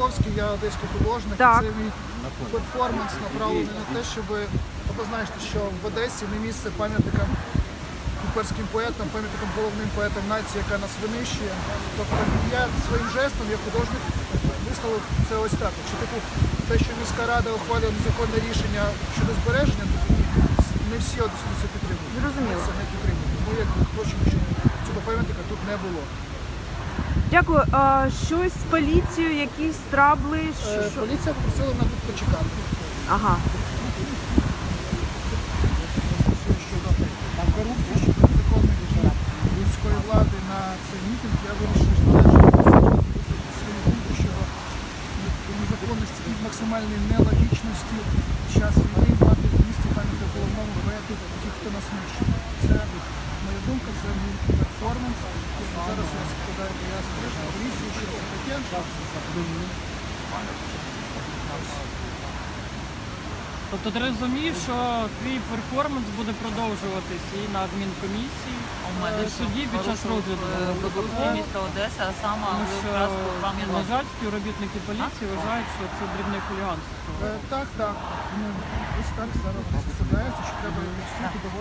Маяковський, я одеський художник. Так. Це мій перформанс направлений на те, щоб ви знаєте, що в Одесі не місце пам'ятникам імперським поетам, пам'ятникам головним поетам нації, яка нас винищує. Тобто я своїм жестом, як художник, висловив це ось так. Що типу, те, що міська рада ухвалює незаконне рішення щодо збереження, не всі одесити це підтримують. Зрозуміло. Це не підтримують. Тому як хочемо, щоб цього пам'ятника тут не було. Дякую. А, щось з поліцією, якісь трабли? Що, Е, що? Поліція попросила мене тут почекати. Ага. щодо корупції, щодо незаконної дії міської влади на цей мітинг, я вирішив висловити свою думку щодо незаконності і максимальної нелогічності під час війни мати в місті пам'ятник головному поету ті, хто нас нищить. Це моя думка, це мій перформанс. Зараз я складаю пояснення поліції, що це таке. Тобто ти розумієш, що твій перформанс буде продовжуватись і на адмінкомісії, У мене в суді під час розгляду. Благоустрій міста Одеса, а саме Тому що, якраз на жаль, співробітники поліції вважають, що це дрібне хуліганство. Е, Так, так. Ну, ось так зараз розглядається, що треба в суді доводити.